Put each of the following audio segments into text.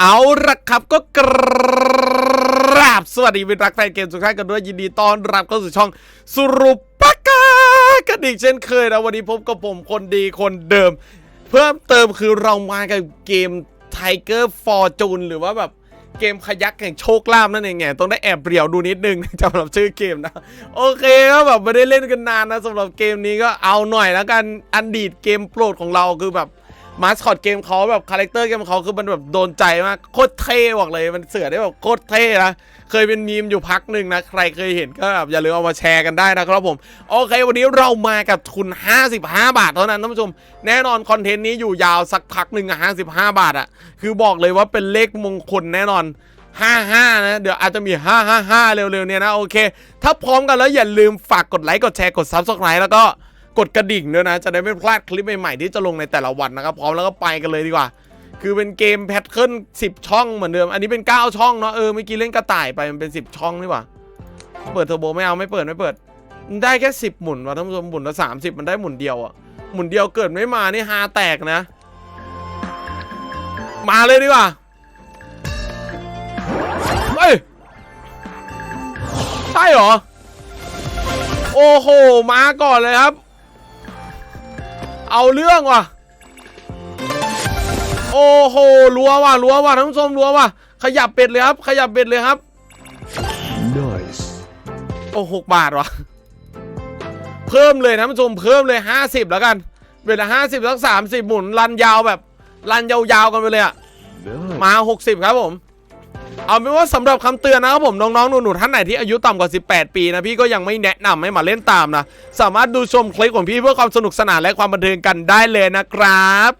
เอาละครับก็กราบสวัสดีเป็นรักแฟนเกมทุกท่านกันด้วยยินดีต้อนรับเข้าสู่ช่องสรุปปากากระดิกเช่นเคยนะวันนี้พบกับผมคนดีคนเดิม เพิ่มเติมคือเรามากับเกม Tiger Fortune หรือว่าแบบเกมขยักแห่งโชคลาภนั่นเองไงต้องได้แอบเปรียวดูนิดนึงสำหรับชื่อเกมนะ โอเคก็แบบไม่ได้เล่นกันนานนะสำหรับเกมนี้ก็เอาหน่อยแล้วกันอันดีดเกมโปรดของเราคือแบบ มาสคอตเกมเขาแบบคาแรคเตอร์เกมเขาคือมันแบบโดนใจมากโคตรเท่บอกเลยมันเสือได้แบบโคตรเท่นะเคยเป็นมีมอยู่พักหนึ่งนะใครเคยเห็นก็แบบอย่าลืมเอามาแชร์กันได้นะครับผมโอเค วันนี้เรามากับทุน 55 บาทเท่านั้นท่านผู้ชม แน่นอนคอนเทนต์นี้อยู่ยาวสักพักหนึ่งอะ55บาทอะคือบอกเลยว่าเป็นเลขมงคลแน่นอน55 นะ เดี๋ยวอาจจะมี 555 เร็วๆ เนี่ยนะ โอเค ถ้าพร้อมกันแล้วอย่าลืมฝากกดไลค์ กดแชร์ กด Subscribe แล้วก็ กดกระดิ่งด้วยนะ จะได้ไม่พลาดคลิปใหม่ๆที่จะลงในแต่ละวันนะครับ พร้อมแล้วก็ไปกันเลยดีกว่า คือเป็นเกมแพทเทิร์น10 ช่องเหมือนเดิม อันนี้เป็น 9 ช่องเนาะ เออ เมื่อกี้เล่นกระต่ายไปมันเป็น 10 ช่องนี่หว่า เปิดเทอร์โบไม่เอาไม่เปิดไม่เปิด ได้แค่ 10 หมุนว่ะท่านผู้ชมหมุนละ30 มันได้หมุนเดียวอะหมุนเดียวเกิดไม่มานี่ฮาแตกนะ มาเลยดีกว่าเฮ้ยใช่เหรอ โอ้โห มาก่อนเลยครับ เอาเรื่องว่ะ โอ้โหรัวว่ะรัวว่ะท่านผู้ชมรัวว่ะ ขยับเป็ดเลยครับ ขยับเป็ดเลยครับ Nice. โอ้หกบาทวะเพิ่มเลยนะท่านผู้ชมเพิ่มเลยห้าสิบแล้วกันเวลาห้าสิบสักสามสิบหมุนรันยาวแบบ รันยาวๆกันไปเลยอะ Nice. มา60ครับผม เอาเป็นว่าสำหรับคำเตือนนะครับผมน้องๆหนูๆท่านไหนที่อายุต่ำกว่า 18 ปีนะพี่ก็ยังไม่แนะนำให้มาเล่นตามนะ สามารถดูชมคลิปของพี่เพื่อความสนุกสนานและความบันเทิงกันได้เลยนะครับ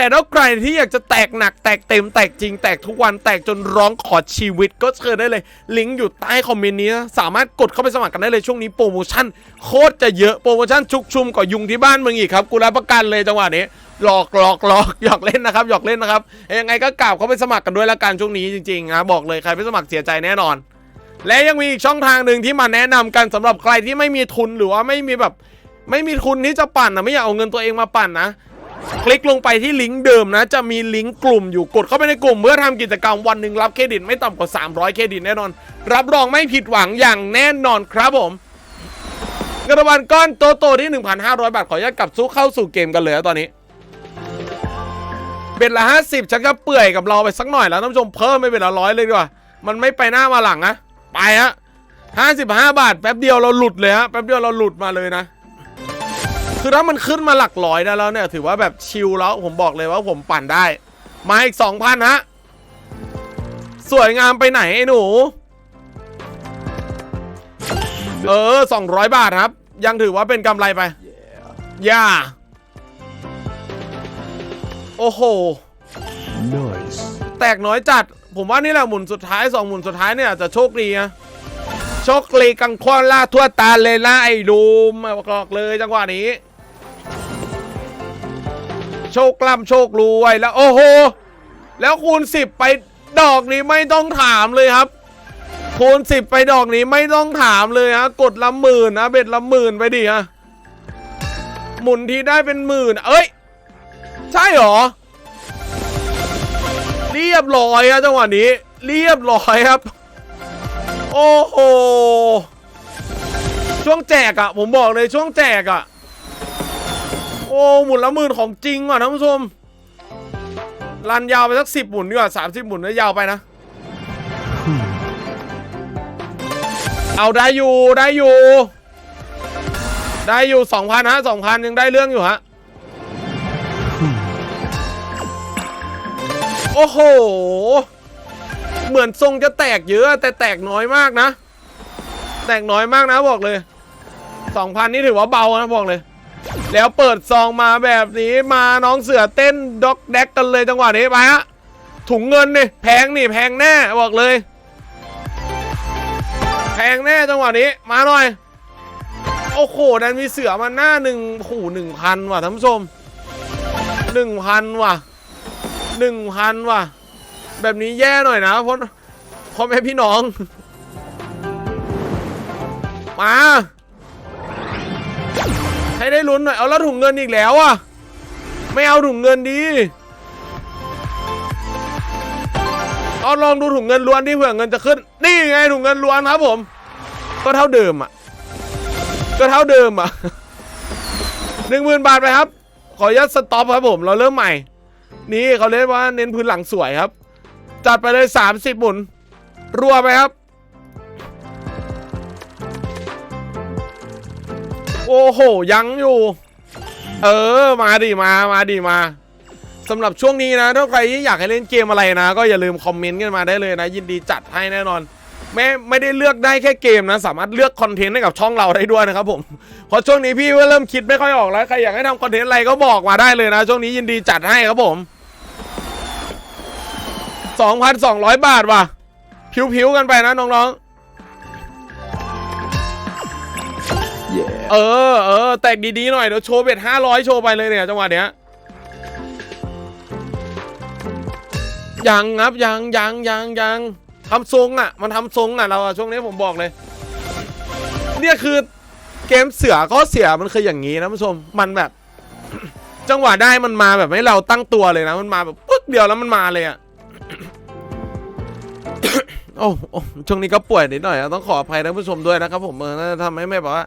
แต่ถ้าใครที่อยากจะแตกหนักแตกเต็มแตกจริงแตกทุกวันแตกจนร้องขอชีวิตก็เชิญได้เลย ลิงก์อยู่ใต้คอมเมนต์นี้สามารถกดเข้าไปสมัครกันได้เลยช่วงนี้โปรโมชั่นโคตรจะเยอะโปรโมชั่นชุกชุมกว่ายุงที่บ้านมึงอีกครับกูรับประกันเลยจังหวะนี้หลอกหลอกหลอกหยอกเล่นนะครับหยอกเล่นนะครับยังไงก็กราบเข้าไปสมัครกันด้วยละกันช่วงนี้จริงๆนะบอกเลยใครไม่สมัครเสียใจแน่นอน และยังมีอีกช่องทางหนึ่งที่มาแนะนำกันสำหรับใครที่ไม่มีทุนหรือว่าไม่มีแบบ ไม่มีทุนที่จะปั่นนะไม่อยากเอาเงินตัวเองมาปั่นนะ คลิกลงไปที่ลิงก์เดิมนะ จะมีลิงก์กลุ่มอยู่กดเข้าไปในกลุ่ม เพื่อทำกิจกรรมวันหนึ่งรับเครดิตไม่ต่ำกว่า 300 เครดิตแน่นอน รับรองไม่ผิดหวังอย่างแน่นอนครับผมเงินรางวัลก้อนโตโตๆที่ 1,500 บาท ขออนุญาตกลับสู้เข้าสู่เกมกันเลยตอนนี้เบ็ดละ 50ชักจะเปื่อยกับเราไปสักหน่อยแล้วท่านผู้ชมเพิ่มไปเบ็ดละร้อยเลยดีกว่า มันไม่ไปหน้ามาหลังนะ ไปฮะ55 บาท แป๊บเดียวเราหลุดเลยฮะแป๊บเดียวเราหลุดมาเลยนะ คือถ้ามันขึ้นมาหลักร้อยได้แล้วเนี่ยถือว่าแบบชิลแล้วผมบอกเลยว่าผมปั่นได้ มาอีกสองพันฮะ สวยงามไปไหนไอ้หนู เออสองร้อยบาทครับ ยังถือว่าเป็นกำไรไป ย่า โอ้โห Nice. แตกน้อยจัด ผมว่านี่แหละหมุนสุดท้ายสองหมุนสุดท้ายเนี่ยอาจจะโชคดีนะโชคดีกังควอนล่าทั่วตาเลยนะไอ้ดูมบอกเลยจังหวะนี้ โชคกล่ำโชครวยแล้วโอ้โห แล้วคูณสิบไปดอกนี้ไม่ต้องถามเลยครับ คูณสิบไปดอกนี้ไม่ต้องถามเลยฮะกดละหมื่นนะเบ็ดละหมื่นไปดิฮะหมุนทีได้เป็นหมื่น เอ้ย ใช่หรอ เรียบร้อยครับจังหวะนี้ เรียบร้อยครับ โอ้โหช่วงแจกอะผมบอกเลยช่วงแจกอะ โอ้หมุนละหมื่นของจริงว่ะท่านผู้ชมรันยาวไปสักสิบหมุนดีกว่าสามสิบหมุนแล้วยาวไปนะ เอาได้อยู่ได้อยู่ ได้อยู่สองพันฮะสองพันยังได้เรื่องอยู่ฮะโอ้โห เหมือนทรงจะแตกเยอะ แต่แตกน้อยมากนะ แตกน้อยมากนะบอกเลยสองพันนี่ถือว่าเบานะบอกเลย แล้วเปิดซองมาแบบนี้มาน้องเสือเต้นด็อกแดกกันเลยจังหวะนี้ไปฮะถุงเงินนี่แพงนี่แพงแน่บอกเลย แพงแน่จังหวะนี้มาหน่อย โอ้โหนั้นมีเสือมาหน้าหนึ่งโอ้โหหนึ่งพันว่ะท่านผู้ชมหนึ่งพันว่ะหนึ่งพันว่ะ แบบนี้แย่หน่อยนะเพราะพ่อแม่พี่น้อง มา ให้ได้ลุ้นหน่อย เอาแล้วถุงเงินอีกแล้วอะ ไม่เอาถุงเงินดี เอาลองดูถุงเงินล้วนที่เผื่อเงินจะขึ้น นี่ไงถุงเงินล้วนครับผม ก็เท่าเดิมอะ ก็เท่าเดิมอะหนึ่งหมื่นบาทไปครับ ขออนุญาตสต็อปครับผม เราเริ่มใหม่ นี่เขาเรียกว่าเน้นพื้นหลังสวยครับ จัดไปเลย 30 หมุน รัวไปครับ โอ้โหยังอยู่ เออมาดิมามาดิมาสำหรับช่วงนี้นะถ้าใครอยากให้เล่นเกมอะไรนะ ก็อย่าลืมคอมเมนต์กันมาได้เลยนะ ยินดีจัดให้แน่นอนไม่ไม่ได้เลือกได้แค่เกมนะ สามารถเลือกคอนเทนต์ให้กับช่องเราได้ด้วยนะครับผมเพราะช่วงนี้พี่ก็เริ่มคิดไม่ค่อยออกแล้วใครอยากให้ทำคอนเทนต์อะไรก็บอกมาได้เลยนะ ช่วงนี้ยินดีจัดให้ครับผม2,200 บาทว่ะผิวๆกันไปนะน้องๆ เออเออแตกดีๆหน่อยเดี๋ยวโชว์เบ็ดห้าร้อยโชว์ไปเลยเนี่ยจังหวะเนี้ยยังครับยังยังยังยังทำทรงอะ มันทำทรงอะเราอะช่วงนี้ผมบอกเลย เนี่ยคือเกมเสือก็เสียมันคืออย่างนี้นะผู้ชมมันแบบ จังหวะได้มันมาแบบให้เราตั้งตัวเลยนะ มันมาแบบปึ๊กเดียวแล้วมันมาเลยอะโอ้โอ้ช่วงนี้ก็ป่วยนิดหน่อยอะต้องขออภัยท่านผู้ชมด้วยนะครับผมเออทำให้แม่บอกว่า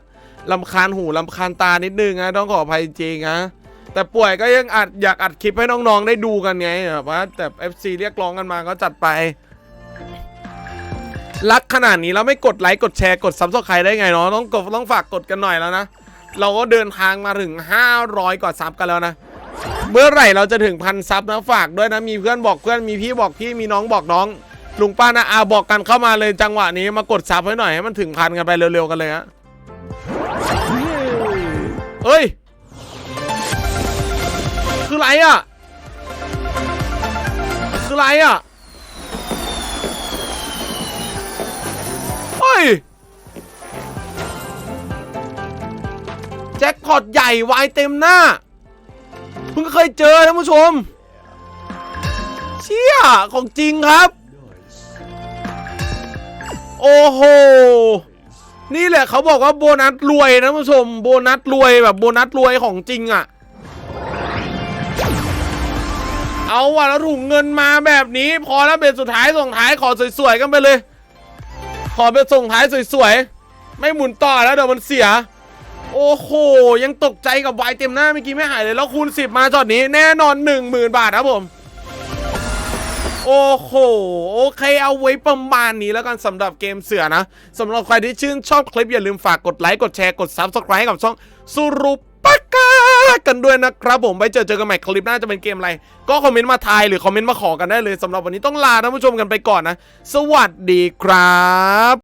ลำคาญหูลำคาญตานิดนึงนะต้องขออภัยจริงนะแต่ป่วยก็ยังอัดอยากอัดคลิปให้น้องๆได้ดูกันไงแบบว่าแต่ FC เรียกร้องกันมาก็จัดไป รักขนาดนี้แล้วไม่กดไลค์กดแชร์กดซับสไครต์ได้ไงเนาะต้องกดต้องฝากกดกันหน่อยแล้วนะเราก็เดินทางมาถึง 500 กว่าซับกันแล้วนะเมื่อไหร่เราจะถึงพันซับนะฝากด้วยนะมีเพื่อนบอกเพื่อนมีพี่บอกพี่มีน้องบอกน้องลุงป้านะอาบอกกันเข้ามาเลยจังหวะนี้มากดซับให้หน่อยให้มันถึงพันกันไปเร็วๆกันเลยฮะ เฮ้ย คืออะไรอะ คืออะไรอะ เฮ้ย แจ็คพอตใหญ่วายเต็มหน้า เพิ่งเคยเจอท่านผู้ชม เชี่ย ของจริงครับ โอ้โห นี่แหละเขาบอกว่าโบนัสรวยนะผู้ชมโบนัสรวยแบบโบนัสรวยของจริงอะ่ะ เอาว่ะแล้วถุงเงินมาแบบนี้ พอแล้วเบ็ดสุดท้ายส่งท้ายขอสวยๆกันไปเลย ขอเบ็ดส่งท้ายสวยๆไม่หมุนต่อแล้วเดี๋ยวมันเสีย โอ้โหยังตกใจกับวายเต็มหน้าเมื่อกี้ไม่หายเลยแล้วคูณ10 มาจอดนี้แน่นอน 1 0,000 บาทครับผม โอ้โห โอเคเอาไว้ประมาณนี้แล้วกันสำหรับเกมเสือนะสำหรับใครที่ชื่นชอบคลิปอย่าลืมฝากกดไลค์ กดแชร์กด Subscribe ให้กับช่องสุรุปกากันด้วยนะครับผมไปเจอเจอกันใหม่คลิปหน้าจะเป็นเกมอะไร ก็คอมเมนต์มาทายหรือคอมเมนต์มาขอกันได้เลยสำหรับวันนี้ต้องลาท่านผู้ชมกันไปก่อนนะ สวัสดีครับ